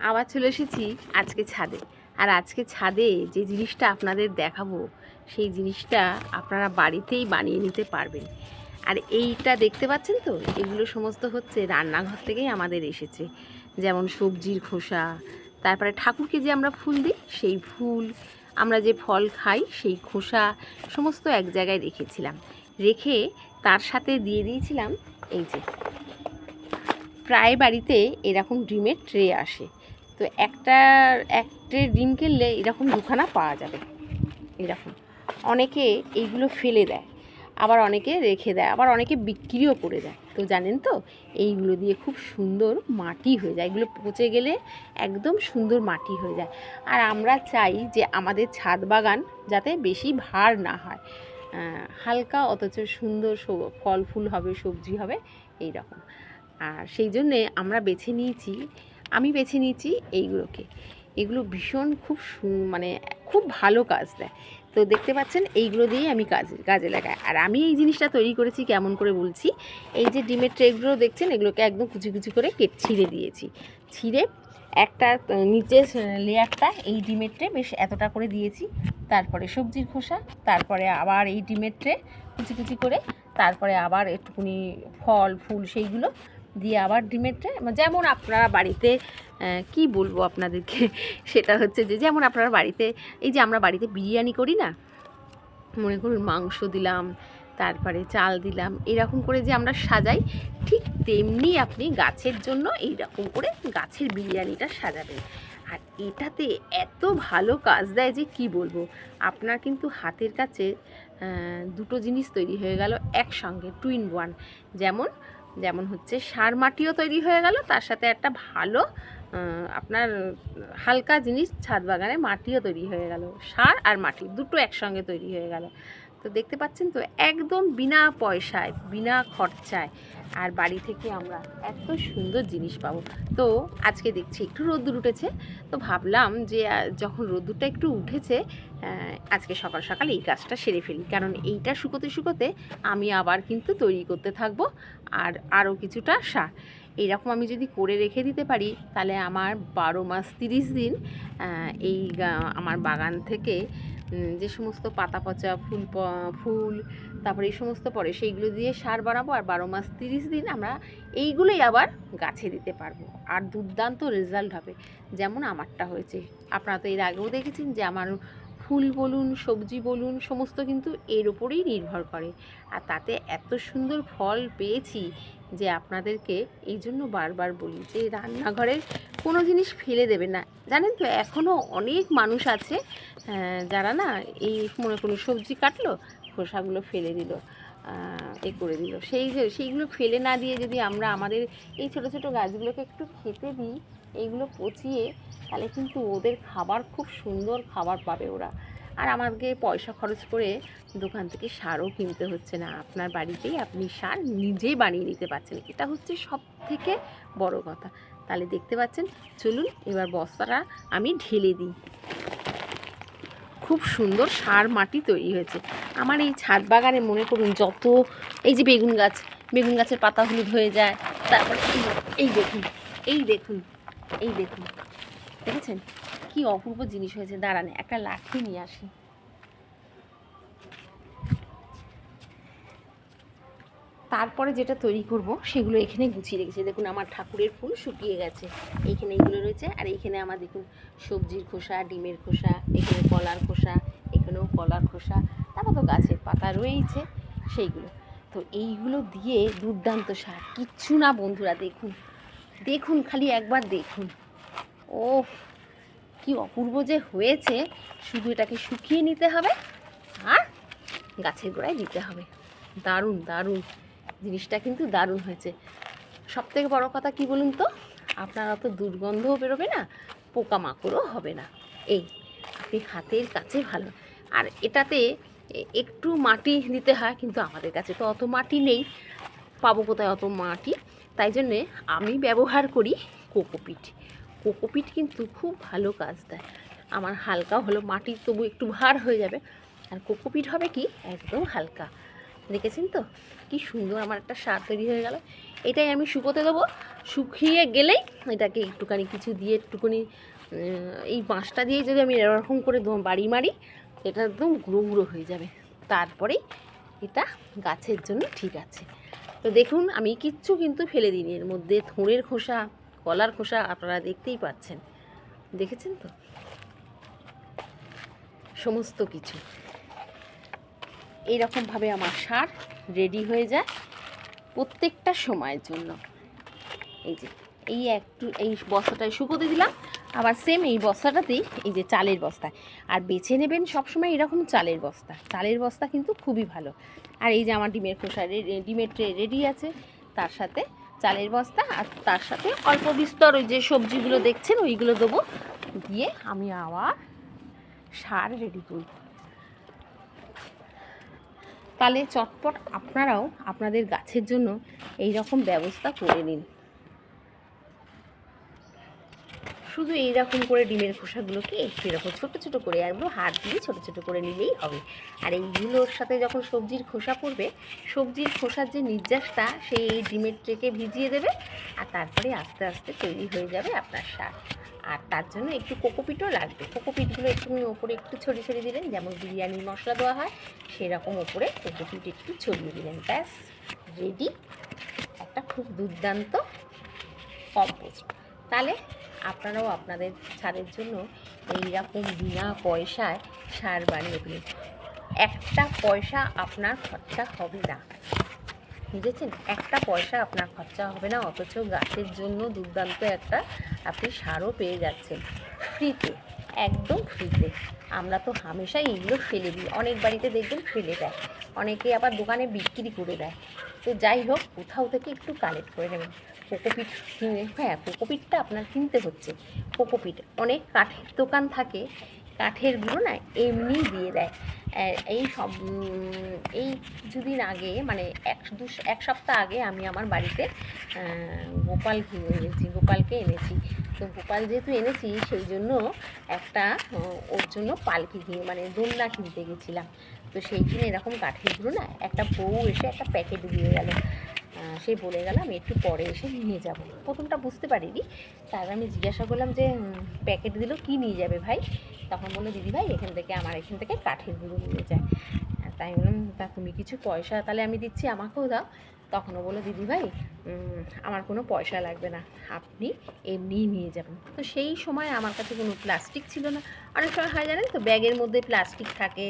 আবার চলে এসেছি আজকে ছাদে। আর আজকে ছাদে যে জিনিসটা আপনাদের দেখাবো, সেই জিনিসটা আপনারা বাড়িতেই বানিয়ে নিতে পারবেন। আর এইটা দেখতে পাচ্ছেন তো? এগুলো সমস্ত হচ্ছে রান্নাঘর থেকেই আমাদের এসেছে। যেমন সবজির খোসা, তারপরে ঠাকুরকে যে আমরা ফুল দিই, সেই ফুল আমরা যে ফল খাই, সেই খোসা সমস্ত এক জায়গায় রেখেছিলাম। রেখে তার সাথে দিয়ে দিয়েছিলাম এই যে। প্রায় বাড়িতে এরকম ডিমের ট্রে আসে। তো একটা এক ট্রে ডিম কিনলে এরকম দুখানা পাওয়া যাবে। এরকম। অনেকে এইগুলো ফেলে দেয়, আবার অনেকে রেখে দেয়, আবার অনেকে বিক্রিও করে দেয়। তো জানেন তো, এইগুলো দিয়ে খুব সুন্দর মাটি হয়ে যায়। এগুলো পচে গেলে একদম সুন্দর মাটি হয়ে যায়। আর আমরা চাই যে আমাদের ছাদ বাগান যাতে বেশি ভার না হয়। হালকা অথচ সুন্দর ফল ফুল হবে, সবজি হবে এই রকম আর সেই জন্যে আমরা বেছে নিয়েছি আমি বেছে নিয়েছি এইগুলোকে। এগুলো ভীষণ খুব মানে খুব ভালো কাজ দেয়। তো দেখতে পাচ্ছেন এইগুলো দিয়েই আমি কাজে কাজে লাগাই। আর আমি এই জিনিসটা তৈরি করেছি কেমন করে বলছি এই যে ডিমের ট্রেগুলো দেখছেন এগুলোকে একদম কুচি কুচি করে কেট ছিঁড়ে দিয়েছি। ছিঁড়ে একটা আহ, নিচে লেয়ারটা এই ডিমের ট্রে বেশ এতটা করে দিয়েছি। তারপরে সবজির খোসা তারপরে আবার এই ডিমের ট্রে কুচি কুচি করে তারপরে আবার একটুখানি ফল ফুল সেইগুলো দিয়ে আবার ডিমের ট্রে যেমন আপনারা বাড়িতে কি বলব আপনাদেরকে? সেটা হচ্ছে যে, যেমন আপনারা বাড়িতে, এই যে আমরা বাড়িতে বিরিয়ানি করি না? মনে করুন মাংস দিলাম, তারপরে চাল দিলাম, এরকম করে যে আমরা সাজাই, ঠিক তেমনি আপনি গাছের জন্য এই রকম করে গাছের বিরিয়ানিটা সাজাবেন। আর এটাতে এত ভালো কাজ দেয় যে কি বলব? আপনার কিন্তু হাতের কাছে দুটো জিনিস তৈরি হয়ে গেল, একসঙ্গে টুইন ওয়ান যেমন যেমন হচ্ছে সার মাটিও তৈরি হয়ে গেল, তার সাথে একটা ভালো আপনার হালকা জিনিস ছাদ বাগানে মাটিও তৈরি হয়ে গেল। সার আর মাটি দুটো একসঙ্গে তৈরি হয়ে গেল। তো দেখতে পাচ্ছেন তো, একদম বিনা পয়সায়, বিনা খরচায়। আর বাড়ি থেকে আমরা এত সুন্দর জিনিস পাবো। তো আজকে দেখছি একটু রোদ্দুর উঠেছে। তো ভাবলাম যে যখন রোদ্দুরটা একটু উঠেছে আজকে সকাল সকাল এই কাজটা সেরে ফেলি। কারণ এইটা শুকোতে শুকোতে আমি আবার কিন্তু তৈরি করতে থাকব, আর আরও কিছুটা সার। এইরকম আমি যদি করে রেখে দিতে পারি, তাহলে আমার বারো মাস তিরিশ দিন এই আমার বাগান থেকে যে সমস্ত পাতা পচা, ফুল ফুল, তারপরে এই সমস্ত পরে সেইগুলো দিয়ে সার বানাবো আর বারো মাস তিরিশ দিন আমরা এইগুলোই আবার গাছে দিতে পারব। আর দুর্দান্ত রেজাল্ট হবে, যেমন আমারটা হয়েছে। আপনারা তো এর আগেও দেখেছেন যে আমার ফুল বলুন, সবজি বলুন, সমস্ত কিন্তু এর ওপরেই নির্ভর করে। আর তাতে এত সুন্দর ফল পেয়েছি যে আপনাদেরকে এই জন্য বারবার বলি যে রান্নাঘরের কোনো জিনিস ফেলে দেবে না। জানেন তো এখনও অনেক মানুষ আছে যারা না এই মনে করুন সবজি কাটলো, খোসাগুলো ফেলে দিল এ করে দিল। সেই যে, সেইগুলো ফেলে না দিয়ে যদি আমরা আমাদের এই ছোট ছোট গাছগুলোকে একটু খেতে দিই এইগুলো পচিয়ে তাহলে কিন্তু ওদের খাবার খুব সুন্দর খাবার পাবে ওরা। আর আমাকে পয়সা খরচ করে দোকান থেকে সারও কিনতে হচ্ছে না। আপনার বাড়িতেই আপনি সার নিজেই বানিয়ে নিতে পারছেন। এটা হচ্ছে সব থেকে বড় কথা। তাহলে দেখতে পাচ্ছেন, চলুন এবার বস্তাটা আমি ঢেলে দিই। খুব সুন্দর সার মাটি তৈরি হয়েছে। আমার এই ছাদ বাগানে মনে করুন যত এই যে বেগুন গাছ, বেগুন গাছের পাতা হলুদ হয়ে যায়। তারপর এই এই দেখুন এই দেখুন। এই দেখুন, দেখেছেন? কি অপূর্ব জিনিস হয়েছে। দাঁড়ান, একটা লাঠি নিয়ে আসি। তারপরে যেটা তৈরি করব, সেগুলো এখানে গুছিয়ে রেখেছি। দেখুন, আমার ঠাকুরের ফুল শুকিয়ে গেছে। এইখানে এইগুলো রয়েছে, আর এইখানে আমার দেখুন, সবজির খোসা, ডিমের খোসা, এখানে কলার খোসা, এখানেও কলার খোসা, তারপর তো গাছের পাতা রয়েইছে, সেইগুলো। তো এইগুলো দিয়ে দুর্দান্ত সার। কিচ্ছু না বন্ধুরা, দেখুন। দেখুন, খালি একবার দেখুন। ও কি অপূর্ব যে হয়েছে। শুধু এটাকে শুকিয়ে নিতে হবে আর গাছের গোড়ায় দিতে হবে। দারুণ দারুণ। জিনিসটা কিন্তু দারুণ হয়েছে। সব থেকে বড়ো কথা কি বলুন তো? আপনার অত দুর্গন্ধও বেরোবে না, পোকামাকড়ও হবে না। এই, আপনি হাতের কাছে ভালো। আর এটাতে একটু মাটি দিতে হয়, কিন্তু আমাদের কাছে তো অত মাটি নেই। পাবো কোথায় অত মাটি? তাই জন্যে আমি ব্যবহার করি কোকোপিট। কোকোপিট কিন্তু খুব ভালো কাজ দেয়। আমার হালকা হলো, মাটি তবু একটু ভার হয়ে যাবে। আর কোকোপিট হবে কি? একদম হালকা। দেখেছেন তো? কি সুন্দর আমার একটা সার তৈরি হয়ে গেল। এটাই আমি শুকোতে দেবো। শুকিয়ে গেলেই এটাকে একটুখানি কিছু দিয়ে একটুখানি এই বাঁশটা দিয়ে যদি আমি এরকম করে বাড়ি মারি, এটা একদম গুঁড়ো গুঁড়ো হয়ে যাবে। তারপরেই এটা গাছের জন্য ঠিক আছে। তো দেখুন, আমি কিচ্ছু কিন্তু ফেলে দিইনি। এর মধ্যে থোঁড়ের খোসা, কলার খোসা আপনারা দেখতেই পাচ্ছেন। দেখেছেন তো? সমস্ত কিছু। এইরকমভাবে আমার সার রেডি হয়ে যায় প্রত্যেকটা সময়ের জন্য। এই যে, এই একটু, এই বস্তাটায় শুকোতে দিলাম। আবার সেম এই বস্তাটাতেই, এই যে চালের বস্তা আর বেছে নেবেন সবসময় এরকম চালের বস্তা। চালের বস্তা কিন্তু খুবই ভালো। আর এই যে আমার ডিমের খোসা ডিমের ট্রে রেডি আছে, তার সাথে চালের বস্তা আর তার সাথে অল্প বিস্তর ওই যে সবজিগুলো দেখছেন, ওইগুলো দেবো। দিয়ে আমি আবার সার রেডি করব তাহলে চটপট আপনারাও আপনাদের গাছের জন্য এই রকম ব্যবস্থা করে নিন। শুধু এই রকম করে ডিমের খোসাগুলোকে সেরকম ছোটো ছোটো করে একদম হাত দিয়ে ছোটো ছোটো করে নিলেই হবে। আর এইগুলোর সাথে যখন সবজির খোসা পড়বে, সবজির খোসার যে নির্যাসটা, সেই এই ডিমের ট্রেকে ভিজিয়ে দেবে আর তারপরে আস্তে আস্তে তৈরি হয়ে যাবে আপনার শাক। আর তার জন্য একটু কোকোপিটও লাগবে। কোকোপিটগুলো একটু ওপরে একটু ছড়িয়ে ছড়িয়ে দিলেন যেমন বিরিয়ানির মশলা দেওয়া হয়, সেরকম ওপরে কোকোপিট একটু ছড়িয়ে দিলেন ব্যাস রেডি একটা খুব দুর্দান্ত কম্পোস্ট তাহলে আপনারাও আপনাদের ছাদের জন্য এইরকম বিনা পয়সায় সার বানিয়ে দিন। একটা পয়সা আপনার খরচা হবে না। বুঝেছেন? একটা পয়সা আপনার খরচা হবে না, অথচ গাছের জন্য দুর্দান্ত একটা আপনি সারও পেয়ে যাচ্ছেন। ফ্রিতে, একদম ফ্রিতে। আমরা তো হামেশাই এগুলো ফেলে দিই। অনেক বাড়িতে দেখবেন ফেলে দেয়। অনেকে আবার দোকানে বিক্রি করে দেয়। তো যাই হোক, কোথাও থেকে একটু কালেক্ট করে নেবেন। কোকোপিট কিনে হ্যাঁ কোকোপিটটা আপনার কিনতে হচ্ছে। কোকোপিট অনেক কাঠের দোকান থাকে, কাঠের গুঁড়ো না এমনি দিয়ে দেয়। এই সব এই কিছুদিন আগে মানে এক, দু, এক সপ্তাহ আগে আমি আমার বাড়িতে গোপাল এনেছি, গোপালকে এনেছি। তো গোপাল যেহেতু এনেছি, সেই জন্য একটা ওর জন্য পালকি কিনে মানে দোলনা কিনতে গেছিলাম। তো সেই সেইখানে এরকম কাঠের গুঁড়ো না একটা বউ এসে একটা প্যাকেট দিয়ে গেল। সে বলে গেল, আমি একটু পরে এসে নিয়ে যাব। প্রথমটা বুঝতে পারিনি। তার আমি জিজ্ঞাসা করলাম যে প্যাকেট দিল, কি নিয়ে যাবে ভাই? তখন বলল, দিদি ভাই, এখান থেকে আমার, এখান থেকে কাঠের গুঁড়ো নিয়ে যায়। তাই বললাম, তা তুমি কিছু পয়সা তাহলে আমি দিচ্ছি, আমাকেও দাও। তখনও বলল, দিদি ভাই আমার কোনো পয়সা লাগবে না, আপনি এমনিই নিয়ে যাবেন। তো সেই সময় আমার কাছে কোনো প্লাস্টিক ছিল না। অনেক সময় হয় জানেন তো, ব্যাগের মধ্যে প্লাস্টিক থাকে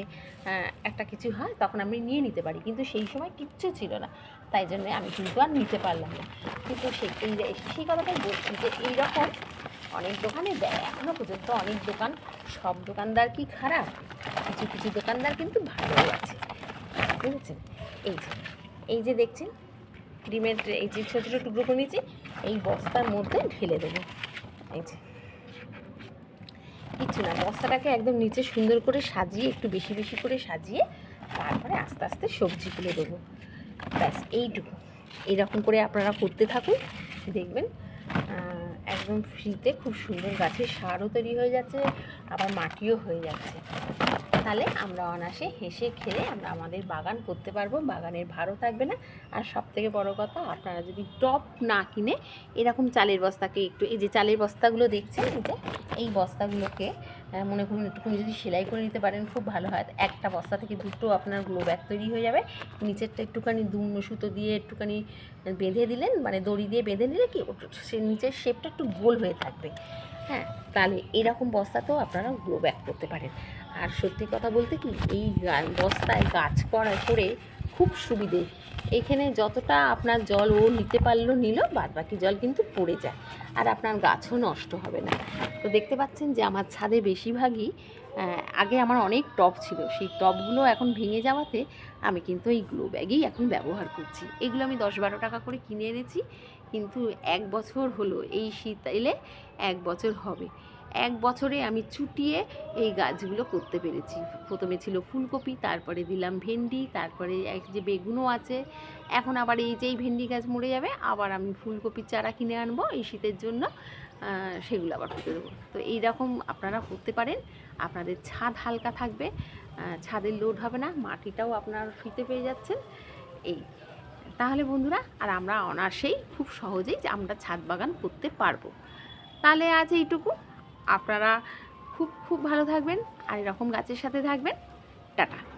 একটা কিছু হয়, তখন আমি নিয়ে নিতে পারি। কিন্তু সেই সময় কিচ্ছু ছিল না। তাই জন্য আমি কিন্তু আর নিতে পারলাম না। কিন্তু সেই এই সেই কথাটাই বলছি যে, এইরকম অনেক দোকানে দেয় এখনও পর্যন্ত অনেক দোকান, সব দোকানদার কি খারাপ? কিছু কিছু দোকানদার কিন্তু ভালোই আছে। বুঝেছেন? এই যে এই যে দেখছেন, ডিমের এই যে ছোটো ছোটো টুকরো করে নিয়েছি, এই বস্তার মধ্যে ঢেলে দেবো। এই যে, কিচ্ছু না, বস্তাটাকে একদম নিচে সুন্দর করে সাজিয়ে, একটু বেশি বেশি করে সাজিয়ে, তারপরে আস্তে আস্তে সবজিগুলো দেবো। ব্যাস, এইটুকু। এরকম করে আপনারা করতে থাকুন, দেখবেন একদম ফ্রিতে খুব সুন্দর গাছের সারও তৈরি হয়ে যাচ্ছে, আবার মাটিও হয়ে যাচ্ছে। তাহলে আমরা অনাসে হেসে খেলে আমরা আমাদের বাগান করতে পারব, বাগানের ভারও থাকবে না। আর সব থেকে বড়ো কথা, আপনারা যদি টপ না কিনে এরকম চালের বস্তাকে একটু, এই যে চালের বস্তাগুলো দেখছেন যে এই বস্তাগুলোকে মনে করুন একটুখানি যদি সেলাই করে নিতে পারেন, খুব ভালো হয়। একটা বস্তা থেকে দুটো আপনার গ্লো ব্যাগ তৈরি হয়ে যাবে। নিচেরটা একটুখানি দুম সুতো দিয়ে একটুখানি বেঁধে দিলেন মানে দড়ি দিয়ে বেঁধে দিলে কি সে নিচের শেপটা একটু গোল হয়ে থাকবে। হ্যাঁ তাহলে এরকম বস্তাতেও আপনারা গ্লো ব্যাগ করতে পারেন। আর সত্যি কথা বলতে কি, এই বস্তায় গাছ করা করে খুব সুবিধে। এখানে যতটা আপনার জল ও নিতে পারল নিল বাদ বাকি জল কিন্তু পড়ে যায়। আর আপনার গাছও নষ্ট হবে না। তো দেখতে পাচ্ছেন যে আমার ছাদে বেশিরভাগই আগে আমার অনেক টব ছিল। সেই টবগুলো এখন ভেঙে যাওয়াতে আমি কিন্তু এই গ্লো ব্যাগই এখন ব্যবহার করছি। এগুলো আমি দশ বারো টাকা করে কিনে এনেছি। কিন্তু এক বছর হলো, এই শীত এলে এক বছর হবে। এক বছরে আমি চুটিয়ে এই গাছগুলো করতে পেরেছি। প্রথমে ছিল ফুলকপি, তারপরে দিলাম ভেন্ডি, তারপরে এক যে বেগুনও আছে, এখন আবার এই যেই ভেন্ডি গাছ মরে যাবে, আবার আমি ফুলকপির চারা কিনে আনব, এই শীতের জন্য সেগুলো আবার পুঁতে দেবো। তো এইরকম আপনারা করতে পারেন, আপনাদের ছাদ হালকা থাকবে ছাদের লোড হবে না, মাটিটাও আপনার ফ্রিতে পেয়ে যাচ্ছেন এই। তাহলে বন্ধুরা, আর আমরা অনার্সেই খুব সহজেই আমরা ছাদ বাগান করতে পারব। তাহলে আজ এইটুকু আপনারা খুব খুব ভালো থাকবেন আর এরকম গাছের সাথে থাকবেন। টাটা।